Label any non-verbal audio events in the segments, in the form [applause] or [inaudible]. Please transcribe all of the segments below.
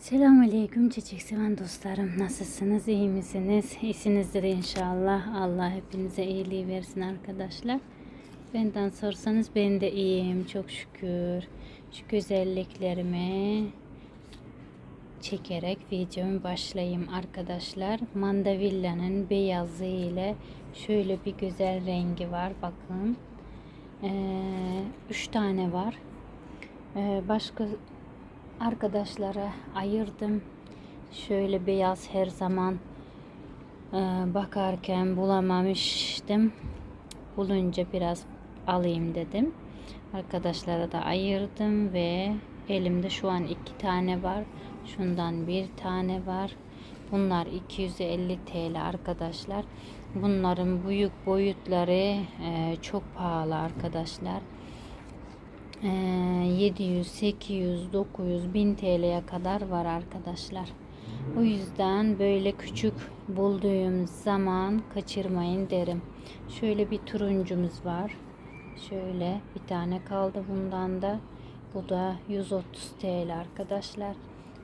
Selamünaleyküm çiçek seven dostlarım. Nasılsınız? iyi misiniz? İyisinizdir inşallah. Allah hepinize iyiliği versin arkadaşlar. Benden sorsanız ben de iyiyim çok şükür. Şu güzelliklerimi çekerek videomu başlayayım arkadaşlar. Mandavilla'nın beyazı ile şöyle bir güzel rengi var. Bakın. Ee, üç tane var. Ee, başka arkadaşlara ayırdım. Şöyle beyaz her zaman e, bakarken bulamamıştım. Bulunca biraz alayım dedim. Arkadaşlara da ayırdım ve elimde şu an iki tane var. Şundan bir tane var. Bunlar 250 TL arkadaşlar. Bunların büyük boyutları e, çok pahalı arkadaşlar. Ee, 700, 800, 900, 1000 TL'ye kadar var arkadaşlar. O yüzden böyle küçük bulduğum zaman kaçırmayın derim. Şöyle bir turuncumuz var. Şöyle bir tane kaldı bundan da. Bu da 130 TL arkadaşlar.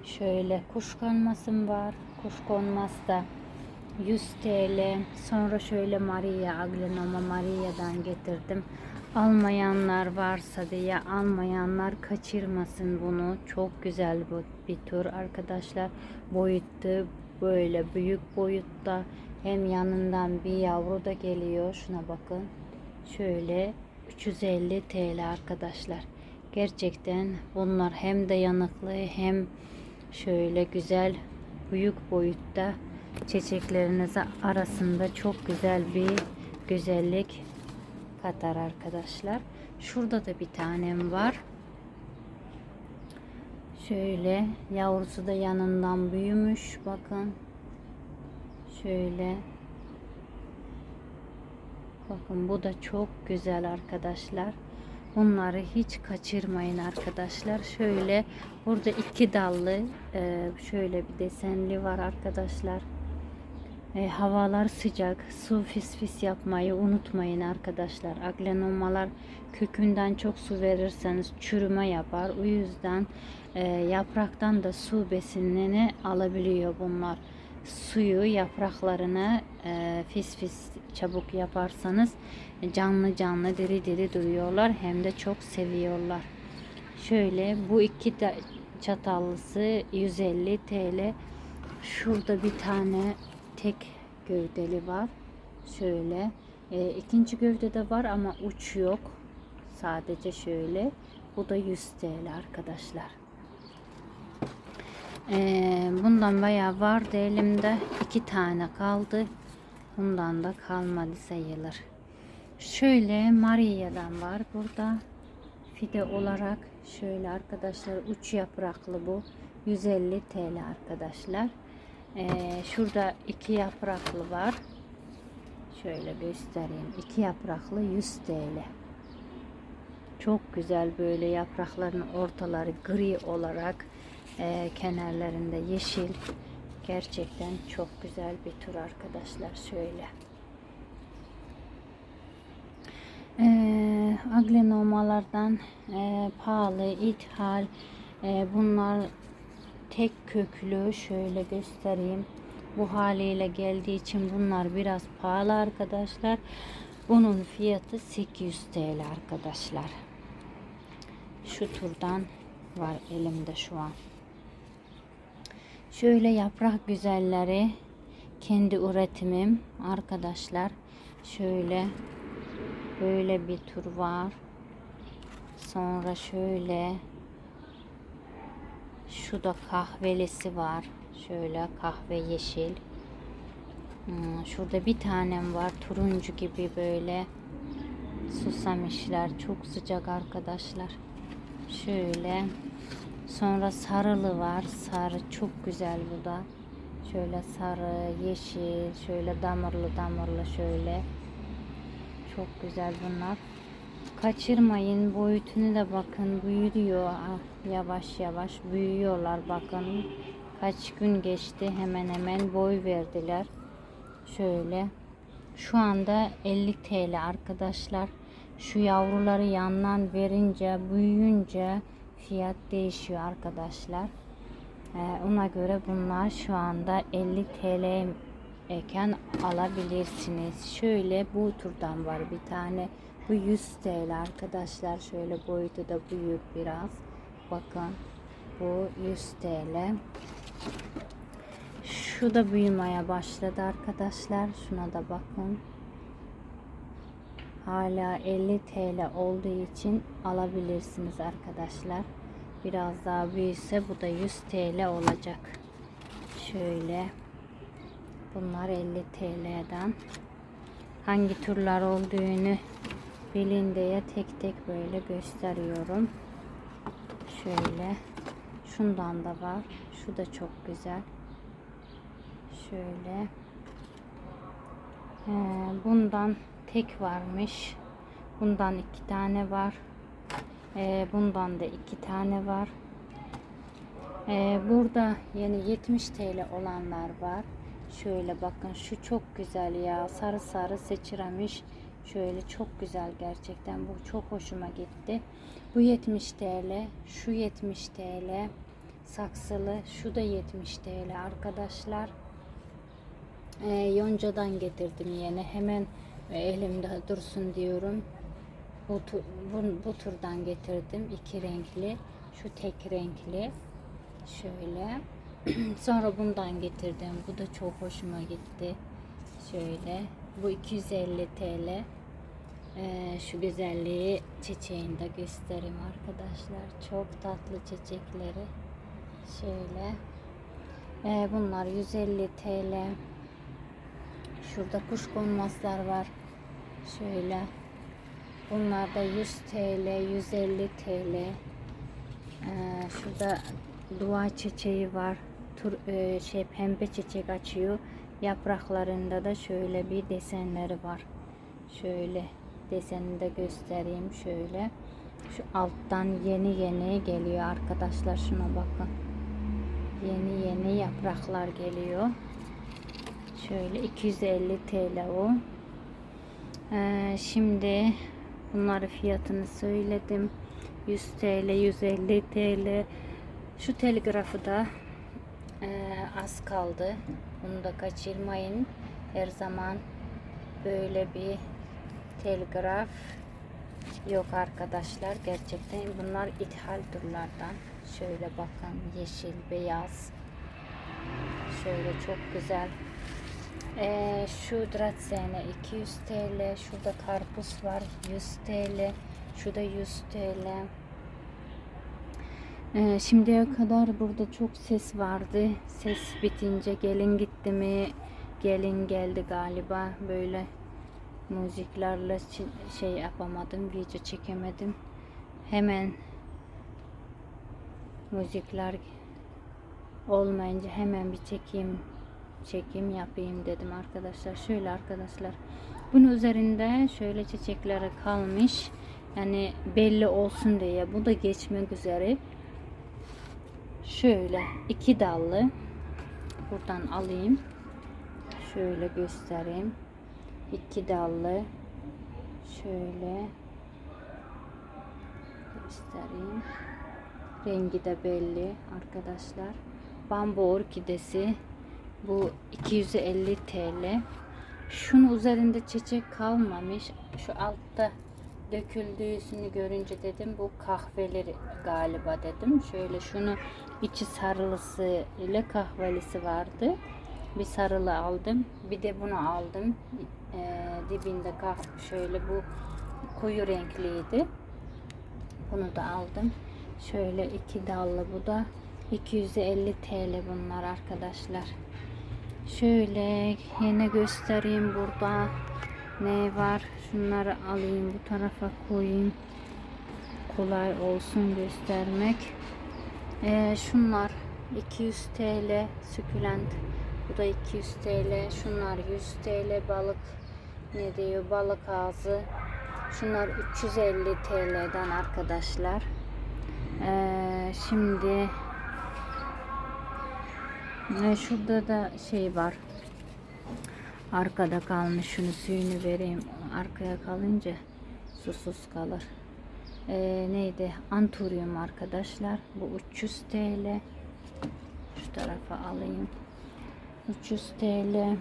Şöyle kuşkonmasım var. Kuşkonmaz da 100 TL. Sonra şöyle Maria Aglenoma Maria'dan getirdim. Almayanlar varsa diye almayanlar kaçırmasın bunu. Çok güzel bu bir tur arkadaşlar. Boyuttu böyle büyük boyutta. Hem yanından bir yavru da geliyor. Şuna bakın. Şöyle 350 TL arkadaşlar. Gerçekten bunlar hem dayanıklı hem şöyle güzel büyük boyutta çiçeklerinize arasında çok güzel bir güzellik katar arkadaşlar. Şurada da bir tanem var. Şöyle yavrusu da yanından büyümüş. Bakın. Şöyle. Bakın bu da çok güzel arkadaşlar. Bunları hiç kaçırmayın arkadaşlar. Şöyle burada iki dallı e, şöyle bir desenli var arkadaşlar. E, havalar sıcak. Su fis fis yapmayı unutmayın arkadaşlar. Aglenomalar kökünden çok su verirseniz çürüme yapar. O yüzden e, yapraktan da su besinini alabiliyor bunlar. Suyu yapraklarını e, fis fis çabuk yaparsanız canlı canlı diri diri duruyorlar. Hem de çok seviyorlar. Şöyle bu iki çatallısı 150 TL. Şurada bir tane tek gövdeli var. Şöyle. E, ikinci gövdede var ama uç yok. Sadece şöyle. Bu da 100 TL arkadaşlar. E, bundan bayağı vardı elimde. iki tane kaldı. Bundan da kalmadı sayılır. Şöyle Maria'dan var burada. Fide olarak şöyle arkadaşlar uç yapraklı bu. 150 TL arkadaşlar. Ee, şurada iki yapraklı var. Şöyle göstereyim. İki yapraklı 100 TL. Çok güzel böyle yaprakların ortaları gri olarak e, kenarlarında yeşil. Gerçekten çok güzel bir tur arkadaşlar. Şöyle. Ee, aglenomalardan e, pahalı, ithal e, bunlar tek köklü şöyle göstereyim. Bu haliyle geldiği için bunlar biraz pahalı arkadaşlar. Bunun fiyatı 800 TL arkadaşlar. Şu turdan var elimde şu an. Şöyle yaprak güzelleri kendi üretimim arkadaşlar. Şöyle böyle bir tur var. Sonra şöyle şu da kahvelisi var. Şöyle kahve yeşil. Hmm, şurada bir tanem var. Turuncu gibi böyle susamışlar. Çok sıcak arkadaşlar. Şöyle. Sonra sarılı var. Sarı çok güzel bu da. Şöyle sarı, yeşil, şöyle damarlı damarlı şöyle. Çok güzel bunlar. Kaçırmayın boyutunu da bakın büyüyor. Ah, yavaş yavaş büyüyorlar bakın. Kaç gün geçti hemen hemen boy verdiler. Şöyle şu anda 50 TL arkadaşlar. Şu yavruları yandan verince büyüyünce fiyat değişiyor arkadaşlar. Ee, ona göre bunlar şu anda 50 TL iken alabilirsiniz. Şöyle bu turdan var bir tane. Bu 100 TL arkadaşlar. Şöyle boyutu da büyük biraz. Bakın bu 100 TL. Şu da büyümeye başladı arkadaşlar. Şuna da bakın. Hala 50 TL olduğu için alabilirsiniz arkadaşlar. Biraz daha büyüse bu da 100 TL olacak. Şöyle. Bunlar 50 TL'den. Hangi türler olduğunu bilin diye tek tek böyle gösteriyorum. Şöyle. Şundan da var. Şu da çok güzel. Şöyle. Ee, bundan tek varmış. Bundan iki tane var. Ee, bundan da iki tane var. Ee, burada yeni 70 TL olanlar var. Şöyle bakın şu çok güzel ya. Sarı sarı seçiremiş. Şöyle çok güzel gerçekten. Bu çok hoşuma gitti. Bu 70 TL. Şu 70 TL. Saksılı. Şu da 70 TL arkadaşlar. Ee, Yonca'dan getirdim yine. Hemen e, elimde dursun diyorum. Bu, bu, bu turdan getirdim. iki renkli. Şu tek renkli. Şöyle. [clears throat] Sonra bundan getirdim. Bu da çok hoşuma gitti. Şöyle. Bu 250 TL. Ee, şu güzelliği çiçeğini de göstereyim arkadaşlar. Çok tatlı çiçekleri. Şöyle. Ee, bunlar 150 TL. Şurada kuş konmazlar var. Şöyle. Bunlar da 100 TL, 150 TL. Ee, şurada dua çiçeği var. Tur, e, şey pembe çiçek açıyor. Yapraklarında da şöyle bir desenleri var. Şöyle desenini de göstereyim şöyle. Şu alttan yeni yeni geliyor arkadaşlar şuna bakın. Yeni yeni yapraklar geliyor. Şöyle 250 TL o. Ee, şimdi bunları fiyatını söyledim. 100 TL, 150 TL. Şu telgrafı da e, az kaldı. Bunu da kaçırmayın. Her zaman böyle bir telgraf yok arkadaşlar. Gerçekten bunlar ithal türlerden. Şöyle bakın yeşil, beyaz. Şöyle çok güzel. Ee, şu dratsene 200 TL. Şurada karpuz var 100 TL. Şurada 100 TL. Ee, şimdiye kadar burada çok ses vardı. Ses bitince gelin gitti mi? Gelin geldi galiba. Böyle müziklerle şey yapamadım. Video çekemedim. Hemen müzikler olmayınca hemen bir çekeyim çekim yapayım dedim arkadaşlar. Şöyle arkadaşlar. Bunun üzerinde şöyle çiçekleri kalmış. Yani belli olsun diye. Bu da geçmek üzere. Şöyle iki dallı. Buradan alayım. Şöyle göstereyim. İki dallı. Şöyle göstereyim. Rengi de belli arkadaşlar. Bambu orkidesi. Bu 250 TL. Şunun üzerinde çiçek kalmamış. Şu altta döküldüğünü görünce dedim bu kahveleri galiba dedim. Şöyle şunu içi sarılısı ile kahvelisi vardı. Bir sarılı aldım. Bir de bunu aldım. Ee, dibinde şöyle bu koyu renkliydi. Bunu da aldım. Şöyle iki dallı bu da 250 TL bunlar arkadaşlar. Şöyle yine göstereyim burada ne var. Şunları alayım bu tarafa koyayım. Kolay olsun göstermek. Ee, şunlar 200 TL sükülent. Bu da 200 TL. Şunlar 100 TL balık. Ne diyor balık ağzı. Şunlar 350 TL'den arkadaşlar. Ee, şimdi e, şurada da şey var. Arkada kalmış. Şunu suyunu vereyim. Arkaya kalınca susuz kalır. Ee, neydi? Anturium arkadaşlar. Bu 300 TL. tarafa alayım. 300 TL.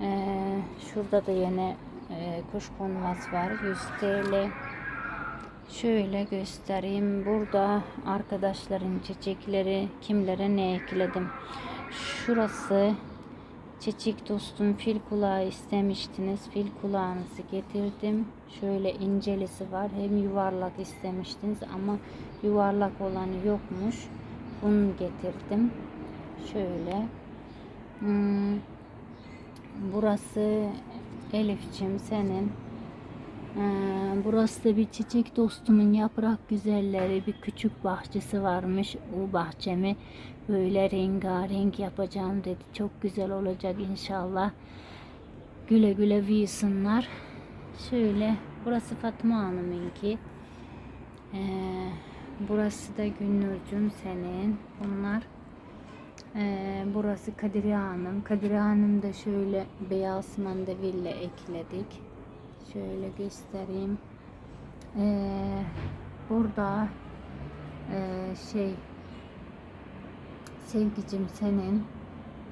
Ee, şurada da yine e, kuş konmaz var. 100 TL. Şöyle göstereyim. Burada arkadaşların çiçekleri kimlere ne ekledim. Şurası çiçek dostum fil kulağı istemiştiniz. Fil kulağınızı getirdim. Şöyle incelisi var. Hem yuvarlak istemiştiniz ama yuvarlak olanı yokmuş. Bunu getirdim. Şöyle. Hmm, burası Elifçim senin. Ee, burası da bir çiçek dostumun yaprak güzelleri bir küçük bahçesi varmış. O bahçemi böyle rengarenk yapacağım dedi. Çok güzel olacak inşallah. Güle güle büyüsünler. Şöyle burası Fatma Hanım'ınki. Ee, burası da Günnur'cum senin. Bunlar ee, burası Kadiriye Hanım. Kadiriye Hanım da şöyle beyaz mandeville ekledik. Şöyle göstereyim. Ee, burada ee, şey sevgicim senin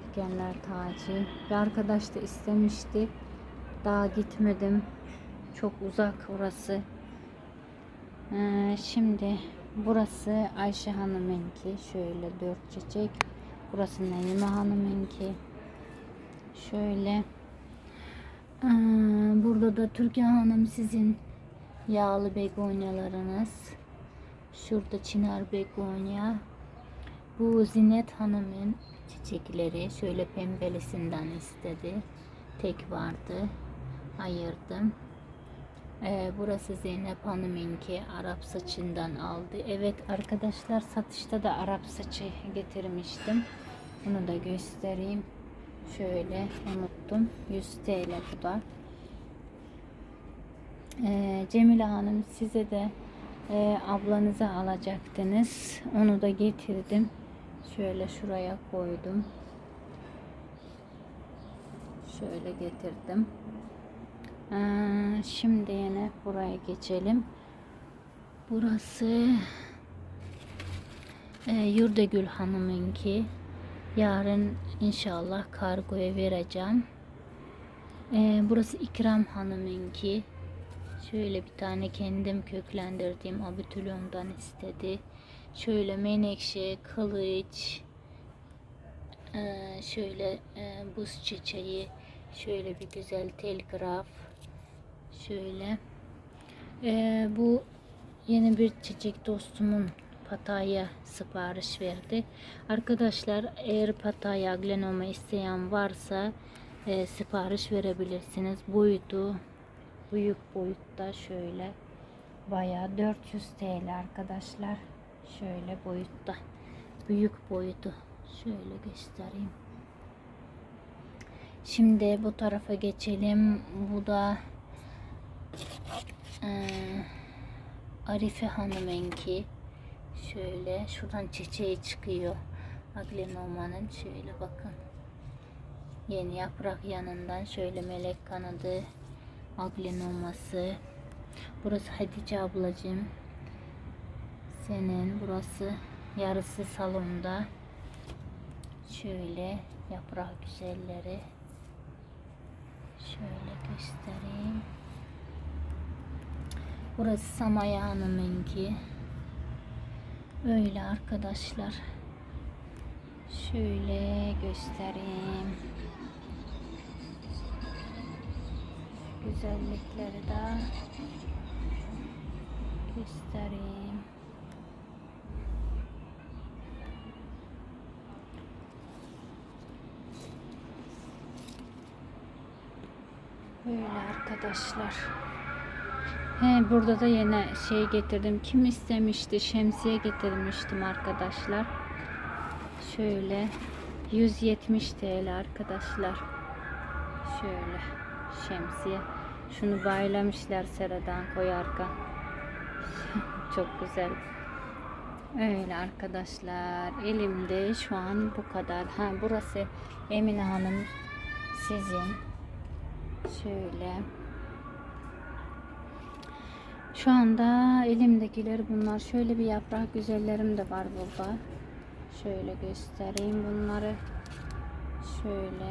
dikenler tacı. Bir arkadaş da istemişti. Daha gitmedim. Çok uzak orası. Ee, şimdi burası Ayşe Hanım'ınki. Şöyle dört çiçek. Burası Naime Hanım'ınki. Şöyle. Ee, burada da Türkan Hanım sizin yağlı begonyalarınız. Şurada Çınar begonya. Bu Zinet Hanım'ın çiçekleri. Şöyle pembelisinden istedi. Tek vardı. Ayırdım. Ee, burası Zeynep Hanım'ınki Arap saçından aldı. Evet arkadaşlar satışta da Arap saçı getirmiştim. Bunu da göstereyim. Şöyle unuttum. 100 TL bu da. Ee, Cemile Hanım size de e, ablanıza alacaktınız. Onu da getirdim. Şöyle şuraya koydum. Şöyle getirdim. Ee, şimdi yine buraya geçelim. Burası e, Yurdagül Hanım'ınki. Yarın inşallah kargoya vereceğim. Ee, burası İkram Hanım'ınki. Şöyle bir tane kendim köklendirdiğim abitülondan istedi. Şöyle menekşe, kılıç, ee, şöyle e, buz çiçeği, şöyle bir güzel telgraf, şöyle. Ee, bu yeni bir çiçek dostumun Pataya sipariş verdi. Arkadaşlar eğer Pataya aglenoma isteyen varsa e, sipariş verebilirsiniz. Boyutu büyük boyutta şöyle bayağı 400 TL arkadaşlar. Şöyle boyutta büyük boyutu şöyle göstereyim. Şimdi bu tarafa geçelim. Bu da e, Arife Hanım'ınki. Şöyle şuradan çiçeği çıkıyor. Aglenoma'nın şöyle bakın. Yeni yaprak yanından şöyle melek kanadı aglenoması. Burası Hatice ablacığım. Senin burası yarısı salonda. Şöyle yaprak güzelleri. Şöyle göstereyim. Burası Samaya Hanım'ınki. Öyle arkadaşlar. Şöyle göstereyim. Güzellikleri de göstereyim. Böyle arkadaşlar. He, burada da yine şey getirdim. Kim istemişti? Şemsiye getirmiştim arkadaşlar. Şöyle 170 TL arkadaşlar. Şöyle şemsiye. Şunu baylamışlar seradan koyarken. [laughs] Çok güzel. Öyle arkadaşlar. Elimde şu an bu kadar. Ha burası Emine Hanım sizin. Şöyle. Şu anda elimdekiler bunlar. Şöyle bir yaprak güzellerim de var burada. Şöyle göstereyim bunları. Şöyle.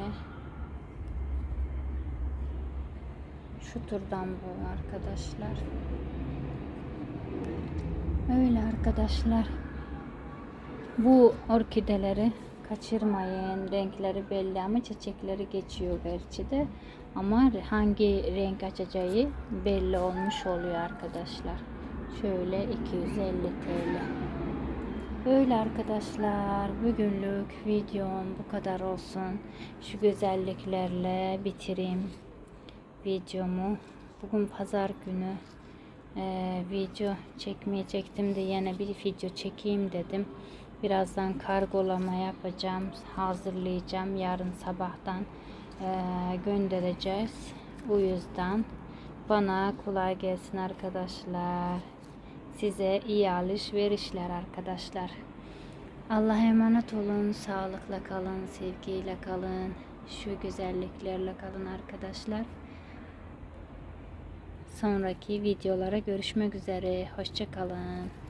Şu turdan bu arkadaşlar. Öyle arkadaşlar. Bu orkideleri kaçırmayın. Renkleri belli ama çiçekleri geçiyor gerçi de. Ama hangi renk açacağı belli olmuş oluyor arkadaşlar. Şöyle 250 TL. Böyle arkadaşlar bugünlük videom bu kadar olsun. Şu güzelliklerle bitireyim videomu. Bugün pazar günü eee, video çekmeyecektim de yine bir video çekeyim dedim. Birazdan kargolama yapacağım, hazırlayacağım. Yarın sabahtan eee, göndereceğiz. Bu yüzden bana kolay gelsin arkadaşlar. Size iyi alışverişler arkadaşlar. Allah'a emanet olun, sağlıkla kalın, sevgiyle kalın, şu güzelliklerle kalın arkadaşlar. Sonraki videolara görüşmek üzere. Hoşça kalın.